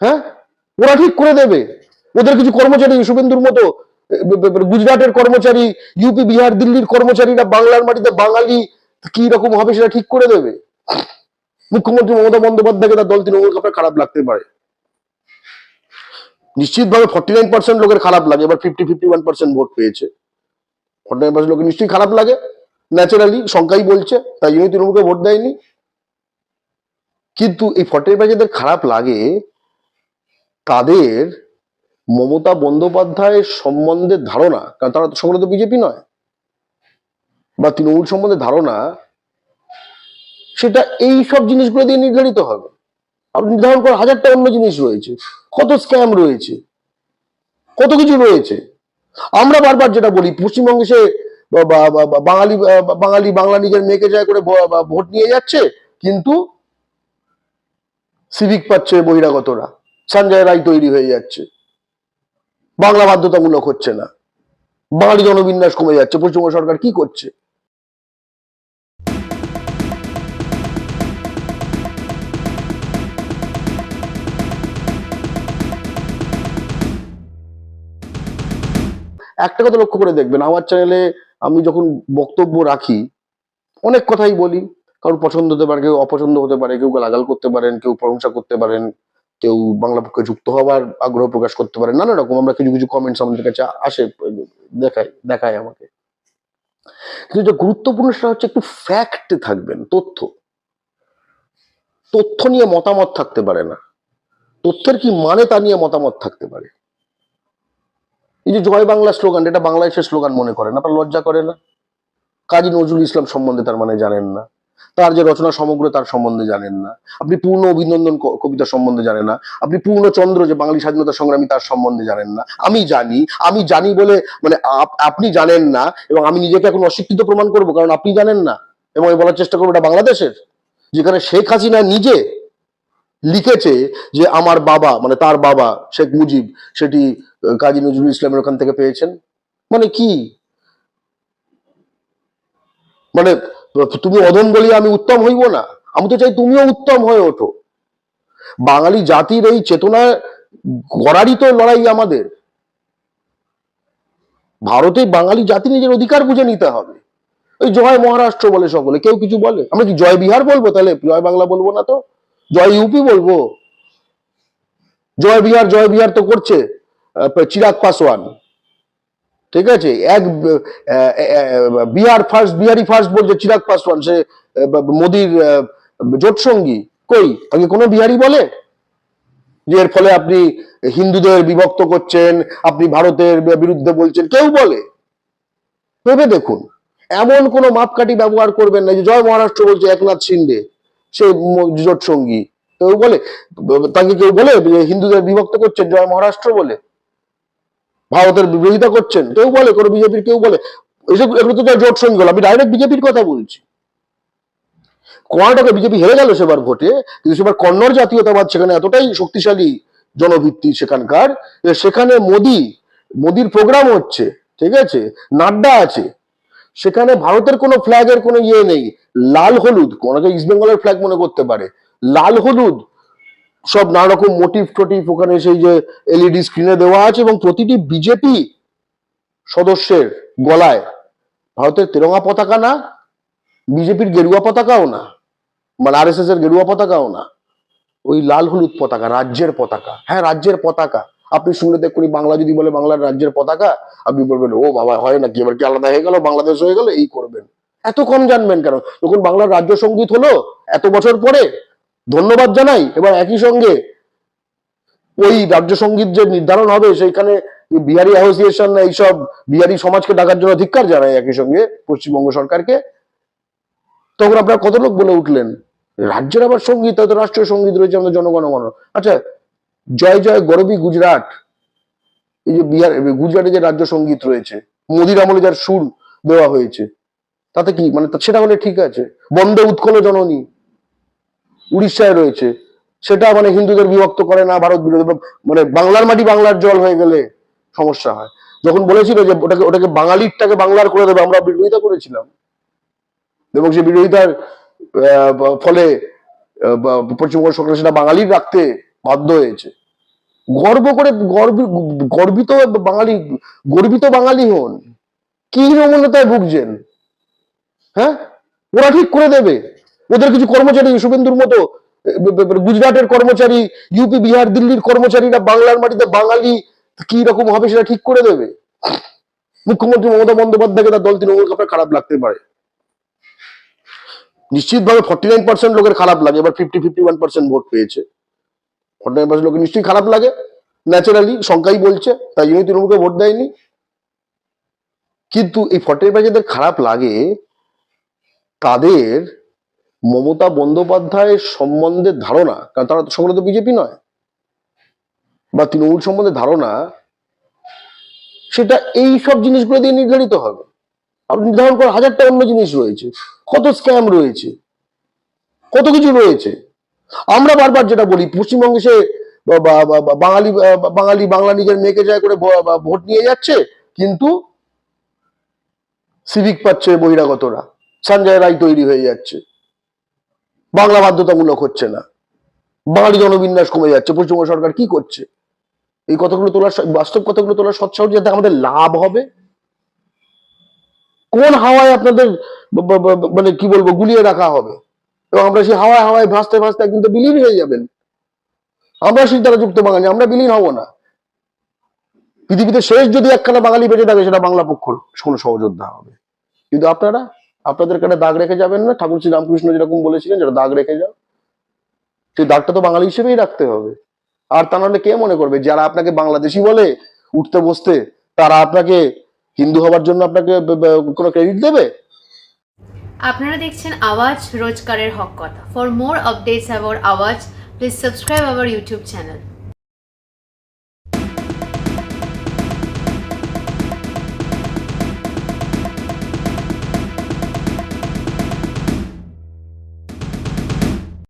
হ্যাঁ? ওরা ঠিক করে দেবে। ওদের কিছু কর্মচারী, শুভেন্দুর মতো, গুজরাটের কর্মচারী ইউপি বিহার, দিল্লির কর্মচারীরা, বাংলার মাটিতে বাঙালি, কি রকম হবে সেটা ঠিক করে দেবে? মুখ্যমন্ত্রী মমতা বন্দ্যোপাধ্যায়কে তার দল তৃণমূল আপনার খারাপ লাগতে পারে। নিশ্চিতভাবে ফর্টি নাইন পার্সেন্ট লোকের খারাপ লাগে, এবার fifty fifty one percent vote পেয়েছে। ফর্টি নাইন পার্সেন্ট লোকের নিশ্চয়ই খারাপ লাগে ন্যাচারালি সংখ্যাই বলছে, তাই জন্যই তৃণমূলকে ভোট দেয়নি। কিন্তু এই ফর্টি নাইন যাদের খারাপ লাগে তাদের মমতা বন্দ্যোপাধ্যায়ের সম্বন্ধে ধারণা? কারণ তারা তো সকলে তো বিজেপি নয়। বা তৃণমূল সম্বন্ধে ধারণা, সেটা এই সব জিনিসগুলো দিয়ে নির্ধারিত হবে। আপনি নির্ধারণ করার হাজারটা অন্য জিনিস রয়েছে, কত স্ক্যাম রয়েছে, কত কিছু রয়েছে। আমরা বারবার যেটা বলি, পশ্চিমবঙ্গে সে বাঙালি বাঙালি, বাংলা নিজের মেয়েকে যায় করে ভোট নিয়ে যাচ্ছে, কিন্তু সিভিক পাচ্ছে বহিরাগতরা। সঞ্জয় রায় তৈরি হয়ে যাচ্ছে। বাংলা বাধ্যতামূলক হচ্ছে না। বাঙালি জনবিন্যাস কমে যাচ্ছে। পশ্চিমবঙ্গ সরকার কি করছে? একটা কথা লক্ষ্য করে দেখবেন, আমার চ্যানেলে আমি যখন বক্তব্য রাখি, অনেক কথাই বলি। কারোর পছন্দ হতে পারে, কেউ অপছন্দ হতে পারে, কেউ গালাগাল করতে পারেন, কেউ প্রশংসা করতে পারেন। কেউ বাংলা পক্ষে যুক্ত হওয়ার আগ্রহ প্রকাশ করতে পারে, নানা রকম। আমরা কিছু কিছু কমেন্টস আমাদের কাছে আসে, দেখায় দেখায় আমাকে। কিন্তু যে গুরুত্বপূর্ণ সেটা হচ্ছে একটু ফ্যাক্টে থাকবেন, তথ্য। তথ্য নিয়ে মতামত থাকতে পারে না। তথ্যের কি মানে তা নিয়ে মতামত থাকতে পারে। এই যে জয় বাংলা স্লোগান, এটা বাংলাদেশের স্লোগান মনে করেন আপনার লজ্জা করে না? কাজী নজরুল ইসলাম সম্বন্ধে তার মানে জানেন না। তার যে রচনা সমগ্র তার সম্বন্ধে জানেন না। আপনি পূর্ণ অভিনন্দন কবিতা সম্বন্ধে জানেন না। আপনি পূর্ণচন্দ্র যে বাঙালি স্বাধীনতা সংগ্রামী তার সম্বন্ধে জানেন না। আমি জানি আমি জানি বলে মানে আপনি জানেন না এবং আমি নিজেকে এখন অস্বীকৃত প্রমাণ করব কারণ আপনি জানেন না। এবং আমি বলার চেষ্টা করব এটা বাংলাদেশের, যেখানে শেখ হাসিনা নিজে লিখেছে যে আমার বাবা মানে তার বাবা শেখ মুজিব, সেটি কাজী নজরুল ইসলামের ওখান থেকে পেয়েছেন। মানে কি? মানে তুমি অধম বলিয়া আমি উত্তম হইব না। আমি তো চাই তুমিও উত্তম হয়ে ওঠো। বাঙালি জাতির এই চেতনা গড়ারই তো লড়াই আমাদের। ভারতে বাঙালি জাতি নিজের অধিকার বুঝে নিতে হবে। ওই জয় মহারাষ্ট্র বলে সকলে, কেউ কিছু বলে? আমরা কি জয় বিহার বলব তাহলে? জয় বাংলা বলব না তো? জয় ইউপি বলব? জয় বিহার জয় বিহার তো করছে চিরাগ পাসওয়ান। ঠিক আছে? এক বিহার ফার্স্ট বিহারি ফার্স্ট বলছে, চিরাগ পাসওয়ান, সে মোদির জোট সঙ্গী। কই? আগে কোনো বিহারি বলে? যে এর ফলে আপনি হিন্দুদের বিভক্ত করছেন, আপনি ভারতের বিরুদ্ধে বলছেন, কেউ বলে? ভেবে দেখুন। এমন কোন মাপকাঠি ব্যবহার করবেন না যে, জয় মহারাষ্ট্র বলছে একনাথ শিন্ডে, সে জোট সঙ্গী। কেউ বলে? তাকে কেউ বলে হিন্দুদের বিভক্ত করছেন, জয় মহারাষ্ট্র বলে? ভারতের বিরোধিতা করছেন, কেউ বলে, কোনো বিজেপির কেউ বলে। এসব এগুলো তো জোট সঙ্গী আমি ডাইরেক্ট বিজেপির কথা বলছি। কর্ণাটকে বিজেপি হেরে গেল সেবার ভোটে, কিন্তু সেবার কন্নড় জাতীয়তাবাদ সেখানে এতটাই শক্তিশালী জনভিত্তি সেখানকার সেখানে মোদি, মোদির প্রোগ্রাম হচ্ছে, ঠিক আছে? নাড্ডা আছে। সেখানে ভারতের কোনো ফ্ল্যাগের কোনো ইয়ে নেই। লাল হলুদ অনেকে ইস্ট বেঙ্গলের ফ্ল্যাগ মনে করতে পারে। লাল হলুদ সব নানা রকম মোটিভ টোটিভ ওখানে সেই যে এলইডি স্ক্রিনে দেওয়া আছে এবং প্রতিটি বিজেপি সদস্যের গলায়, ভারতের তেরঙ্গা পতাকা না বিজেপির গেরুয়া পতাকাও না মানে আর এর গেরুয়া পতাকাও না, ওই লাল হলুদ পতাকা, রাজ্যের পতাকা হ্যাঁ রাজ্যের পতাকা, আপনি শুনলে দেখুন বাংলা যদি বলে বাংলার রাজ্যের পতাকা, আপনি বলবেন, ও বাবা, হয় নাকি, এবার কি আলাদা হয়ে গেল, বাংলাদেশ হয়ে গেল, এই করবেন। এত কম জানবেন কেন? যখন বাংলার রাজ্য সংগীত হলো, এত বছর পরে ধন্যবাদ জানাই। এবার একই সঙ্গে ওই রাজ্য সংগীত যে নির্ধারণ হবে, সেইখানে বিহারি অ্যাসোসিয়েশন এইসব বিহারি সমাজকে ডাকার জন্য ধিক্কার জানাই একই সঙ্গে পশ্চিমবঙ্গ সরকারকে। তখন আপনারা কত লোক বলে উঠলেন? রাজ্যের আবার সংগীত হয়তো রাষ্ট্রীয় সংগীত রয়েছে আমাদের জনগণমন আচ্ছা জয় জয় গরবী গুজরাট। এই যে বিহার গুজরাটে যে রাজ্য সংগীত রয়েছে, মোদির আমলে যার সুর দেওয়া হয়েছে, তাতে কি মানে সেটা হলে ঠিক আছে? বন্দে উৎকল জননী। উড়িষ্যায় রয়েছে। সেটা মানে হিন্দুদের বিভক্ত করে না, ভারত বিরোধী মানে বাংলার মাটি বাংলার জল হয়ে গেলে সমস্যা হয়। যখন বলেছিল যে ওটাকে ওটাকে বাঙালিরটাকে বাংলার করে দেবে, আমরা বিরোধিতা করেছিলাম। এবং সেই বিরোধিতার ফলে পশ্চিমবঙ্গ সরকার সেটা বাঙালির রাখতে বাধ্য হয়েছে। গর্ব করে গর্বি- গর্বিত বাঙালি গর্বিত বাঙালি হন। কি হীনমন্যতায় ভুগছেন? হ্যাঁ? ওরা ঠিক করে দেবে। ওদের কিছু কর্মচারী, শুভেন্দুর মতো গুজরাটের কর্মচারী ইউপি বিহার, দিল্লির কর্মচারীরা, বাংলার মাটিতে বাঙালি, কি রকম হবে সেটা ঠিক করে দেবে? মুখ্যমন্ত্রী মমতা বন্দ্যোপাধ্যায়কে তার দল তৃণমূল আপনার খারাপ লাগতে পারে। নিশ্চিতভাবে ফর্টি নাইন পার্সেন্ট লোকের খারাপ লাগে, এবার fifty fifty one percent vote পেয়েছে। ফর্টি নাইন পার্সেন্ট লোকের নিশ্চয়ই খারাপ লাগে ন্যাচারালি সংখ্যাই বলছে, তাই জন্যই তৃণমূলকে ভোট দেয়নি। কিন্তু এই ফর্টি নাইন পার্সেন্টের খারাপ লাগে, তাদের মমতা বন্দ্যোপাধ্যায়ের সম্বন্ধে ধারণা, কারণ তারা তো সকলে তো বিজেপি নয়, বা তৃণমূল সম্বন্ধে ধারণা, সেটা এই সব জিনিসগুলো দিয়ে নির্ধারিত হবে। আপনি নির্ধারণ করার হাজারটা অন্য জিনিস রয়েছে, কত স্ক্যাম রয়েছে, কত কিছু রয়েছে। আমরা বারবার যেটা বলি, পশ্চিমবঙ্গে সে বাঙালি বাঙালি, বাংলা নিজের মেয়েকে যায় করে ভোট নিয়ে যাচ্ছে, কিন্তু সিভিক পাচ্ছে বহিরাগতরা, সঞ্জয় রায় তৈরি হয়ে যাচ্ছে। বাংলা বাধ্যতামূলক হচ্ছে না। বাঙালি জনবিন্যাস কমে যাচ্ছে। পশ্চিমবঙ্গ সরকার কি করছে? এই কথাগুলো তোলার বাস্তব কথাগুলো তোলার সৎসাহ যাতে আমাদের লাভ হবে? কোন হাওয়ায় আপনাদের মানে কি বলব, গুলিয়ে রাখা হবে? এবং আমরা সেই হাওয়ায় হাওয়ায় ভাসতে ভাসতে একদিন তো বিলীন হয়ে যাবেন। আমরা সিদ্ধারা যুক্ত বাঙালি, আমরা বিলীন হব না। পৃথিবীতে শেষ যদি একখানা বাঙালি বেঁচে থাকে, সেটা বাংলা পক্ষর কোনো সহযোদ্ধা হবে। কিন্তু আপনারা আপনাদের কানে দাগ রেখে যাবেন না? ঠাকুর শ্রী রামকৃষ্ণ যেরকম বলেছিলেন যেটা দাগ রেখে যাও, সেই দাগটা তো বাঙালি হিসেবেই রাখতে হবে। আর তা নাহলে কে মনে করবে? যারা আপনাকে বাংলাদেশি বলে উঠতে বসতে, তারা আপনাকে হিন্দু হবার জন্য আপনাকে কোনো ক্রেডিট দেবে? আপনারা দেখছেন আওয়াজ রোজকারের হক কথা। For more updates about Awaaz please subscribe our YouTube channel